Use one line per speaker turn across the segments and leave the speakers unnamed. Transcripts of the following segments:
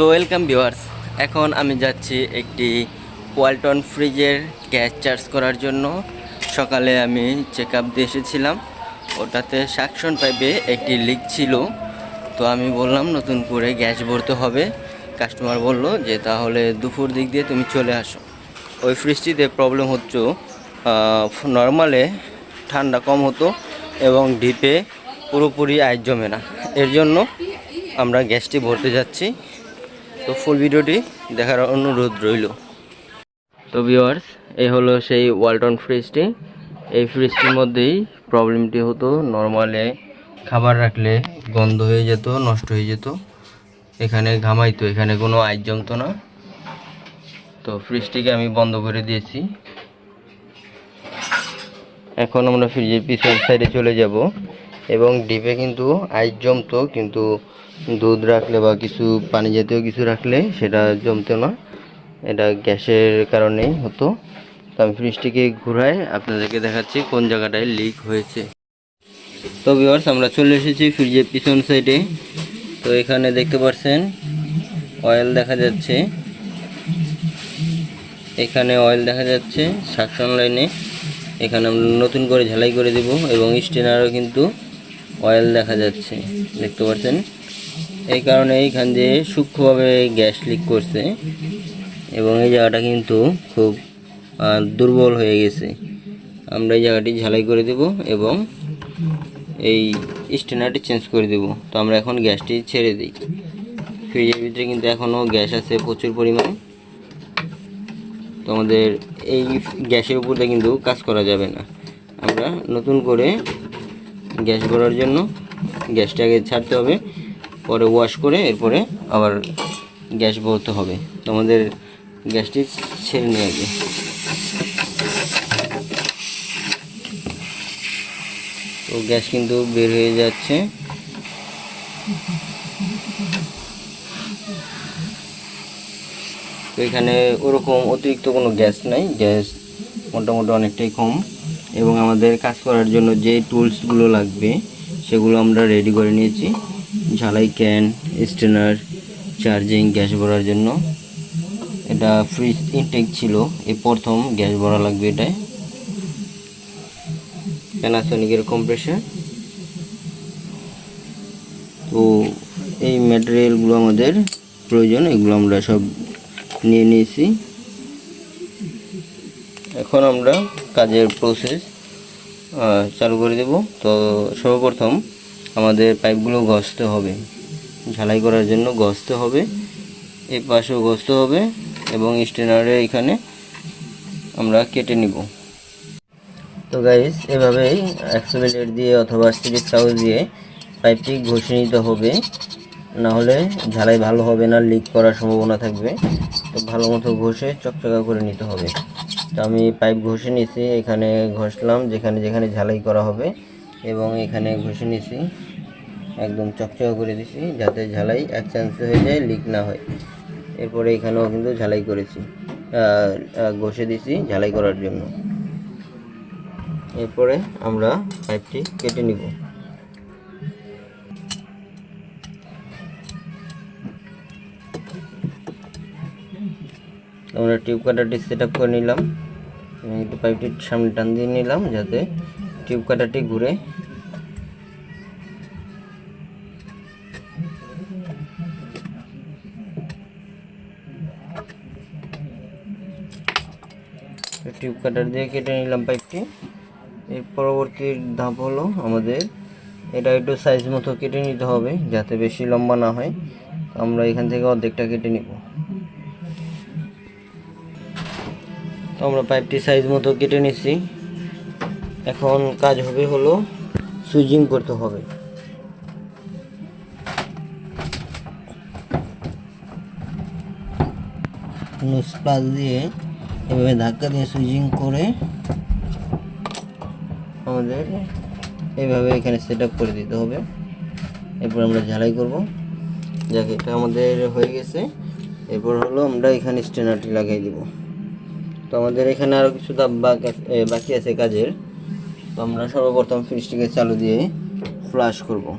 So welcome viewers এখন আমি যাচ্ছি একটি ওয়ালটন ফ্রিজের গ্যাস চার্জ করার জন্য। সকালে আমি চেক আপ দিয়ে এসেছিলাম। ওটাতে সাকশন পাইপে একটি লিক ছিল। তো আমি বললাম, নতুন করে গ্যাস ভরতে হবে। কাস্টমার বলল যে, তাহলে দুপুর দিক দিয়ে তুমি চলে আসো। ওই ফ্রিজটিতে প্রবলেম হচ্ছে নর্মালে ঠান্ডা কম হতো এবং ডিপে পুরোপুরি আয় জমে না। এর জন্য আমরা গ্যাসটি ভরতে যাচ্ছি। তো ফুল ভিডিওটি দেখার অনুরোধ রইল। তো ভিওয়ার্স এই হলো সেই ওয়ালটন ফ্রিজটি এই ফ্রিজটির মধ্যেই প্রবলেমটি হতো নর্মালে খাবার রাখলে গন্ধ হয়ে যেত, নষ্ট হয়ে যেত। এখানে ঘামাইতো এখানে কোনো আইস জমতো না। তো ফ্রিজটিকে আমি বন্ধ করে দিয়েছি। এখন আমরা ফ্রিজের পিছন সাইডে চলে যাব। এবং ডিপে কিন্তু আইস জমতো, কিন্তু দুধ রাখলে বা কিছু পানি জাতীয় কিছু রাখলে সেটা জমতো না। এটা গ্যাসের কারণেই হতো। তো আমি ফ্রিজটিকে ঘুরাই, আপনাদেরকে দেখাচ্ছি কোন জায়গাটায় লিক হয়েছে। তো ভিউয়ার্স আমরা চলে এসেছি ফ্রিজের পিছন সাইডে তো এখানে দেখতে পাচ্ছেন অয়েল দেখা যাচ্ছে। এখানে অয়েল দেখা যাচ্ছে সাকশন লাইনে এখানে আমরা নতুন করে ঝালাই করে দেব এবং স্টেনারও কিন্তু অয়েল দেখা যাচ্ছে, দেখতে পাচ্ছেন? এই কারণে এইখান দিয়ে সূক্ষ্মভাবে গ্যাস লিক করছে এবং এই জায়গাটা কিন্তু খুব দুর্বল হয়ে গেছে। আমরা এই জায়গাটি ঝালাই করে দেব এবং এই স্ট্যান্ডারটি চেঞ্জ করে দেব। তো আমরা এখন গ্যাসটি ছেড়ে দিই। ফ্রিজের ভিতরে কিন্তু এখনও গ্যাস আছে প্রচুর পরিমাণ। তো আমাদের এই গ্যাসের উপরে কিন্তু কাজ করা যাবে না। আমরা নতুন করে গ্যাস ভরার জন্য গ্যাসটা আগে ছাড়তে হবে, পরে ওয়াশ করে এরপরে আবার গ্যাস ভরতে হবে। তো আমাদের গ্যাসটি ছেড়ে নিয়ে আগে তো গ্যাস কিন্তু বের হয়ে যাচ্ছে। এখানে ওরকম অতিরিক্ত কোনো গ্যাস নাই, গ্যাস মোটামুটি অনেকটাই কম। এবং আমাদের কাজ করার জন্য যে টুলসগুলো লাগবে, সেগুলো আমরা রেডি করে নিয়েছি। ঝালাই ক্যান স্টেনার চার্জিং, গ্যাস ভরার জন্য। এটা ফ্রিজ ইনটেক ছিল। এই প্রথম গ্যাস ভরা লাগবে এটায়। প্যানাসনিকের কম্প্রেসার তো এই ম্যাটেরিয়ালগুলো আমাদের প্রয়োজন, এগুলো আমরা সব নিয়ে নিয়েছি। এখন আমরা কাজের প্রসেস চালু করে দেব। তো সর্বপ্রথম আমাদের পাইপগুলো ঘষতে হবে। ঝালাই করার জন্য ঘষতে হবে। এই পাশেও ঘষতে হবে এবং স্টেনারে এখানে আমরা কেটে নিব। তো গাইস এভাবেই ব্লেড দিয়ে অথবা স্টিলের চাউল দিয়ে পাইপটি ঘষে নিতে হবে। না হলে ঝালাই ভালো হবে না লিক করার সম্ভাবনা থাকবে। তো ভালো মতো ঘষে চকচকা করে নিতে হবে। তো আমি পাইপ ঘষে নিয়েছি এখানে ঘষলাম, যেখানে যেখানে ঝালাই করা হবে, এবং এখানে ঘষে নিয়েছি একদম চকচকা করে দিছি, যাতে ঝালাই এক চান্সে হয়ে যায় লিক না হয়। এরপরে এখানেও কিন্তু ঝালাই করেছি ঘষে দিছি ঝালাই করার জন্য। এরপরে আমরা পাইপটি কেটে নিব। আমরা টিউব কাটারটি সেট আপ করে নিলাম। একটু পাইপটির সামনে টান দিয়ে নিলাম যাতে টিউব কাটারটি ঘুরে। টিউব কাটার দিয়ে কেটে নিলাম পাইপটি এর পরবর্তী ধাপ হলো আমাদের এটা একটু সাইজ মতো কেটে নিতে হবে যাতে বেশি লম্বা না হয়। আমরা এখান থেকে অর্ধেকটা কেটে নিব। তো আমরা পাইপটি সাইজ মতো কেটে নিছি এখন কাজ হবে হলো সুইচিং করতে হবে। স্পাস দিয়ে এভাবে ধাক্কা দিয়ে সুইচিং করে আমাদের এইভাবে এখানে সেট করে দিতে হবে। এরপর আমরা ঝালাই করব। যাক, এটা আমাদের হয়ে গেছে। এরপর হলো আমরা এখানে স্টেনারটি লাগিয়ে দিব। তো আমাদের এখানে আরও কিছু ধাপ বাক আছে- কাজের। তো আমরা সর্বপ্রথম ফ্রিজটিকে চালু দিয়ে ফ্লাশ করব।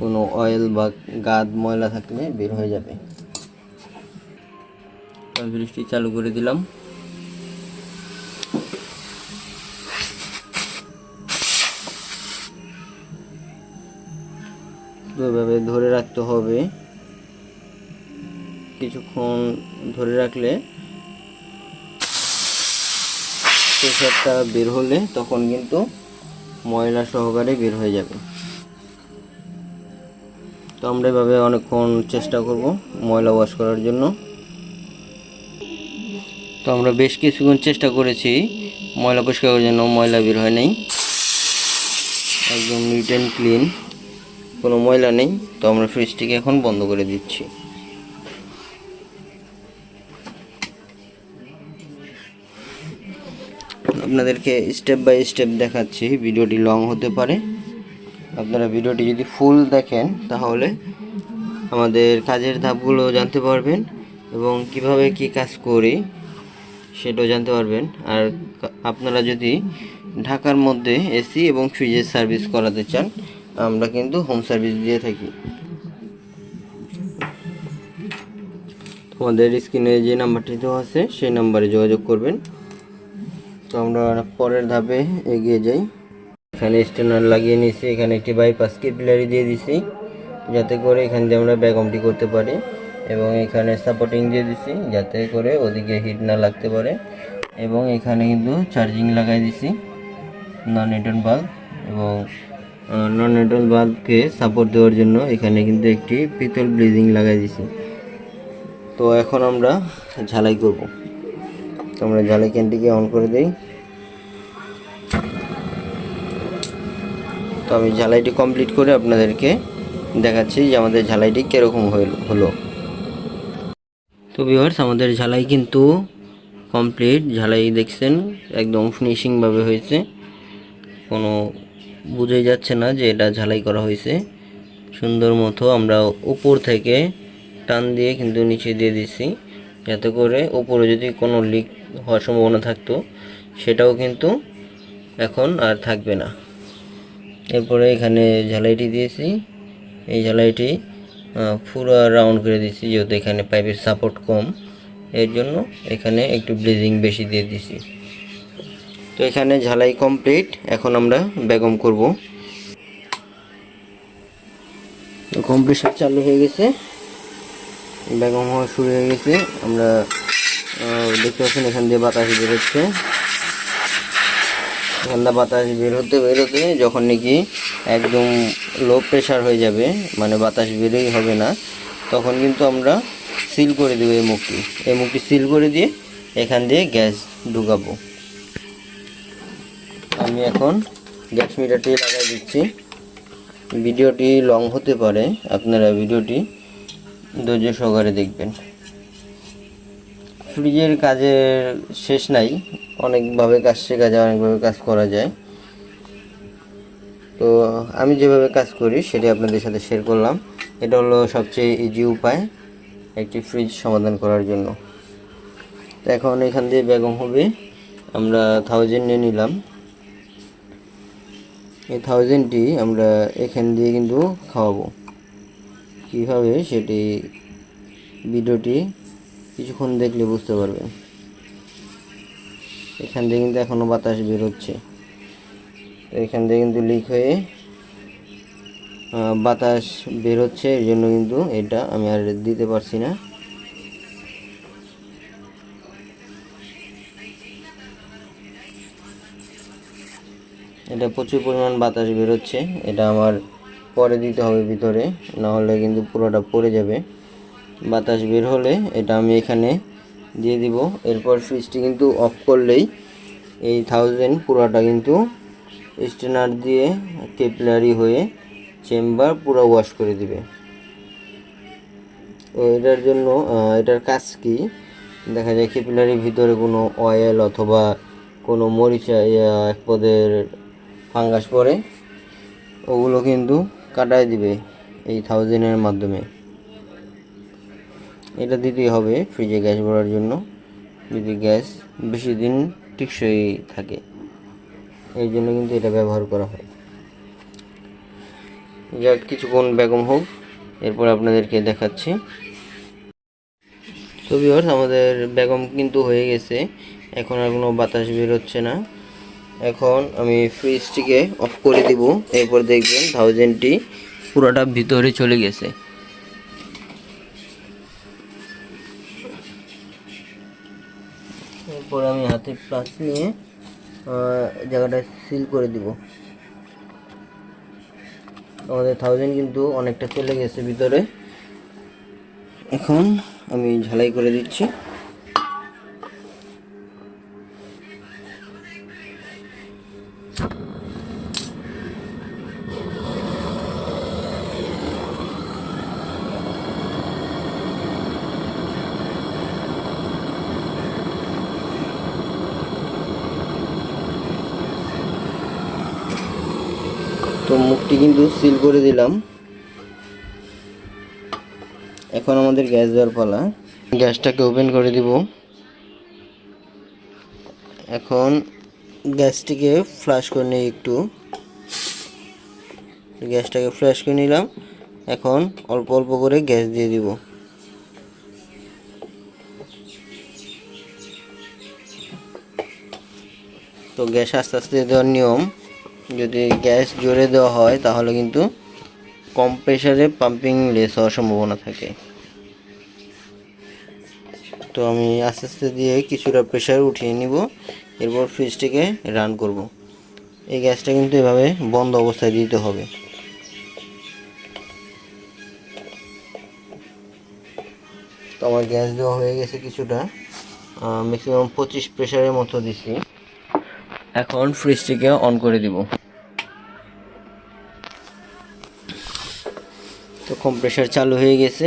কোনো অয়েল বা গাদ, ময়লা থাকলে বের হয়ে যাবে। ফ্রিজটি চালু করে দিলাম। তো এভাবে ধরে রাখতে হবে। কিছুক্ষণ ধরে রাখলে প্রেশারটা বের হলে তখন কিন্তু ময়লা সহকারে বের হয়ে যাবে। তো আমরা এভাবে অনেকক্ষণ চেষ্টা করব ময়লা ওয়াশ করার জন্য। তো আমরা বেশ কিছুক্ষণ চেষ্টা করেছি ময়লা পরিষ্কার করার জন্য, ময়লা বের হয় নাই। একদম নিট অ্যান্ড ক্লিন কোনো ময়লা নেই। তো আমরা ফ্রিজটিকে এখন বন্ধ করে দিচ্ছি। আপনাদেরকে স্টেপ বাই স্টেপ দেখাচ্ছি, ভিডিওটি লং হতে পারে। আপনারা ভিডিওটি যদি ফুল দেখেন, তাহলে আমাদের কাজের ধাপগুলো জানতে পারবেন এবং কীভাবে কি কাজ করি সেটাও জানতে পারবেন। আর আপনারা যদি ঢাকার মধ্যে এসি এবং ফ্রিজের সার্ভিস করাতে চান, আমরা কিন্তু হোম সার্ভিস দিয়ে থাকি। তোমাদের স্ক্রিনে যে নাম্বারটি দেওয়া আছে, সেই নাম্বারে যোগাযোগ করবেন। তো আমরা পরের ধাপে এগিয়ে যাই। এখানে স্টেনার লাগিয়ে নিয়েছি, এখানে একটি বাইপাস কেপিলারি দিয়ে দিছি, যাতে করে এখান দিয়ে আমরা ব্যাকমটি করতে পারি এবং এখানে সাপোর্টিং দিয়ে দিছি, যাতে করে ওদিকে হিট না লাগতে পারে। এবং এখানে কিন্তু চার্জিং লাগাই দিছি নন নিউটন বাল্ব এবং নন নিউটন বাল্বকে সাপোর্ট দেওয়ার জন্য এখানে কিন্তু একটি পিতল ব্লিজিং লাগাই দিছি। তো এখন আমরা ঝালাই করব। তো আমরা ঝালাই ক্যানটিকে অন করে দিই। তো আমি ঝালাইটি কমপ্লিট করে আপনাদেরকে দেখাচ্ছি যে আমাদের ঝালাইটি কীরকম হলো। তো ভিউয়ার্স আমাদের ঝালাই কিন্তু কমপ্লিট ঝালাই দেখছেন, একদম ফিনিশিংভাবে হয়েছে। কোনো বুঝেই যাচ্ছে না যে এটা ঝালাই করা হয়েছে। সুন্দর মতো আমরা উপর থেকে টান দিয়ে কিন্তু নিচে দিয়ে দিছি যাতে করে উপরে যদি কোনো লিক হওয়ার সম্ভাবনা থাকতো, সেটাও কিন্তু এখন আর থাকবে না। এরপরে এখানে ঝালাইটি দিয়েছি। এই ঝালাইটি পুরো রাউন্ড করে দিয়েছি, যেহেতু এখানে পাইপের সাপোর্ট কম। এর জন্য এখানে একটু ব্লিজিং বেশি দিয়ে দিছি তো এখানে ঝালাই কমপ্লিট এখন আমরা বেগম করব। কম্প্রেসার চালু হয়ে গেছে। বেগম হওয়া শুরু হয়ে গেছে। আমরা দেখতে পাচ্ছেন এখান দিয়ে বাতাস বেরোচ্ছে ঠান্ডা বাতাস বের হতে বেরোতে যখন নাকি একদম লো প্রেশার হয়ে যাবে মানে বাতাস বেরোই হবে না, তখন কিন্তু আমরা সিল করে দেবো এই মুখটি। এই মুখটি সিল করে দিয়ে এখান দিয়ে গ্যাস ঢুকাবো। আমি এখন গ্যাস মিটারটি লাগাই দিচ্ছি। ভিডিওটি লং হতে পারে, আপনারা ভিডিওটি ধৈর্য সহকারে দেখবেন। ফ্রিজের কাজের শেষ নাই, অনেকভাবে কাজ শেখা যায় অনেকভাবে কাজ করা যায়। তো আমি যেভাবে কাজ করি সেটি আপনাদের সাথে শেয়ার করলাম। এটা হলো সবচেয়ে ইজি উপায়, একটি ফ্রিজ সমাধান করার জন্য। তো এখন এখান দিয়ে বেগম হবে। আমরা থাউজেন্ড নিয়ে নিলাম। এই থাউজেন্ডটি আমরা এখান দিয়ে কিন্তু খাওয়াবো। কীভাবে সেটি ভিডিওটি কিছুক্ষণ দেখলে বুঝতে পারবেন এখান থেকে কিন্তু এখনও বাতাস বেরোচ্ছে। তো এখান থেকে কিন্তু লিক হয়ে বাতাস বেরোচ্ছে এর জন্য কিন্তু এটা আমি আর দিতে পারছি না। এটা প্রচুর পরিমাণ বাতাস বেরোচ্ছে। এটা আমার পরে দিতে হবে ভিতরে না হলে কিন্তু পুরোটা পড়ে যাবে। বাতাস বের হলে এটা আমি এখানে দিয়ে দিব। এরপর ফ্রিজটি কিন্তু অফ করলেই এই থাউজেন্ড পুরোটা কিন্তু স্টেনার দিয়ে কেপলারি হয়ে চেম্বার পুরো ওয়াশ করে দিবে। তো এটার জন্য এটার কাজ কি? দেখা যায় কেপিলারির ভিতরে কোনো অয়েল অথবা কোনো মরিচা এক পদের ফাঙ্গাস পড়ে। ওগুলো কিন্তু কাটায় দিবে এই থাউজেন্ডের মাধ্যমে। এটা দিতেই হবে ফ্রিজে গ্যাস ভরার জন্য। যদি গ্যাস বেশি দিন টিকসই থাকে এই জন্য কিন্তু এটা ব্যবহার করা হয়। যাক, কিছুক্ষণ বেগম হোক, এরপর আপনাদেরকে দেখাচ্ছি। তো ভিউয়ার্স আমাদের বেগম কিন্তু হয়ে গেছে। এখন আর কোনো বাতাস বের হচ্ছে না। এখন আমি ফ্রিজটিকে অফ করে দিব। এরপর দেখবেন থাউজেন্ডটি পুরোটা ভিতরে চলে গেছে। এরপর আমি হাতে প্লাস নিয়ে জায়গাটা সিল করে দিব। আমাদের থাউজেন্ড কিন্তু অনেকটা চলে গেছে ভিতরে। এখন আমি ঝালাই করে দিচ্ছি। মুখটি কিন্তু সিল করে দিলাম। এখন আমাদের গ্যাস দেওয়ার পালা। গ্যাসটাকে ওপেন করে দিব। এখন গ্যাসটিকে ফ্লাশ করে নিই একটু। গ্যাসটাকে ফ্লাশ করে নিলাম। এখন অল্প অল্প করে গ্যাস দিয়ে দিব। তো গ্যাস আস্তে আস্তে দেওয়ার নিয়ম। যদি গ্যাস জোরে দেওয়া হয়, তাহলে কিন্তু কম প্রেশারে পাম্পিং লেস হওয়ার সম্ভাবনা থাকে। তো আমি আস্তে আস্তে দিয়ে কিছুটা প্রেশার উঠিয়ে নিব, এরপর ফ্রিজটিকে রান করব। এই গ্যাসটা কিন্তু এভাবে বন্ধ অবস্থায় দিতে হবে। তো আমার গ্যাস দেওয়া হয়ে গেছে কিছুটা। ম্যাক্সিমাম পঁচিশ প্রেশারের মতো দিছি। এখন ফ্রিজটিকে অন করে দিব। কম্প্রেসার চালু হয়ে গেছে।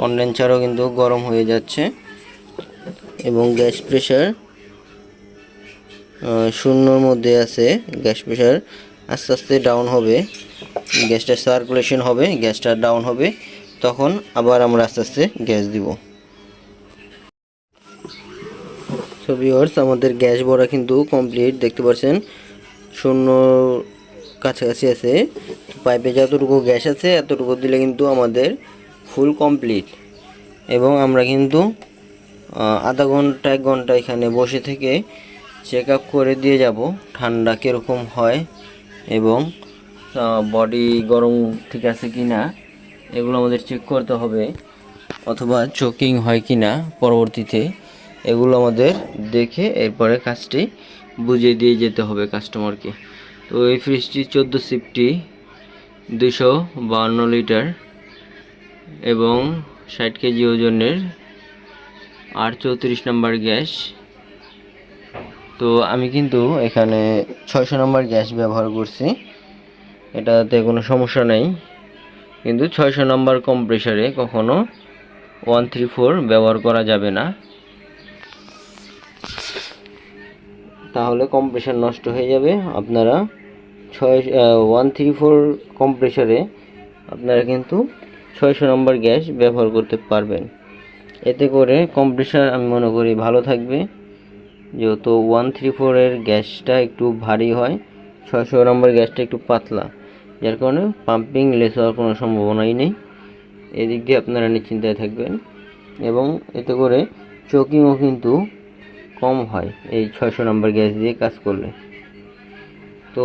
কন্ডেন্সারও কিন্তু গরম হয়ে যাচ্ছে এবং গ্যাস প্রেশার শূন্যর মধ্যে আছে গ্যাস প্রেশার আস্তে আস্তে ডাউন হবে গ্যাসটা সার্কুলেশন হবে গ্যাসটা ডাউন হবে। তখন আবার আমরা আস্তে আস্তে গ্যাস দিব। সো ভিউয়ার্স আমাদের গ্যাস ভরা কিন্তু কমপ্লিট দেখতে পাচ্ছেন শূন্য কাছাকাছি আছে। পাইপে যতটুকু গ্যাস আছে, এতটুকু দিলে কিন্তু আমাদের ফুল কমপ্লিট এবং আমরা কিন্তু আধা ঘণ্টা, এক ঘণ্টা এখানে বসে থেকে চেক আপ করে দিয়ে যাব, ঠান্ডা কীরকম হয় এবং বডি গরম ঠিক আছে কি না এগুলো আমাদের চেক করতে হবে। অথবা চোকিং হয় কি না পরবর্তীতে, এগুলো আমাদের দেখে এরপরে কাজটি বুঝিয়ে দিয়ে যেতে হবে কাস্টমারকে তো এই ফ্রিজটি চোদ্দ সিফটি দুশো বাহান্ন লিটার এবং ষাট কেজি ওজনের আর চৌত্রিশ নাম্বার গ্যাস। তো আমি কিন্তু এখানে ছয়শো নাম্বার গ্যাস ব্যবহার করছি। এটাতে কোনো সমস্যা নেই। কিন্তু ছয়শো নম্বর কম্প্রেসারে কখনো ওয়ান থ্রি ফোর ব্যবহার করা যাবে না। তাহলে কম্প্রেসার নষ্ট হয়ে যাবে। আপনারা ছয় ওয়ান থ্রি ফোর কম্প্রেসারে আপনারা কিন্তু ছয়শো নম্বর গ্যাস ব্যবহার করতে পারবেন। এতে করে কম্প্রেসার আমি মনে করি ভালো থাকবে। যেহেতু ওয়ান থ্রি ফোরের গ্যাসটা একটু ভারী হয়, ছয়শো নম্বর গ্যাসটা একটু পাতলা। যার কারণে পাম্পিং লেস হওয়ার কোনো সম্ভাবনাই নেই। এদিক দিয়ে আপনারা নিশ্চিন্তায় থাকবেন এবং এতে করে চোকিংও কিন্তু কম হয় এই ছয়শো নম্বর গ্যাস দিয়ে কাজ করলে। তো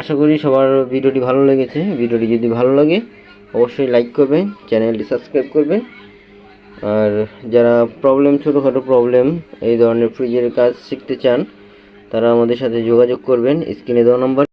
আশা করি সবার ভিডিওটি ভালো লেগেছে। ভিডিওটি যদি ভালো লাগে, অবশ্যই লাইক করবেন, চ্যানেলটি সাবস্ক্রাইব করবেন। আর যারা প্রবলেম ছোটোখাটো প্রবলেম এই ধরনের ফ্রিজের কাজ শিখতে চান, তারা আমাদের সাথে যোগাযোগ করবেন। স্ক্রিনে দেওয়া নম্বর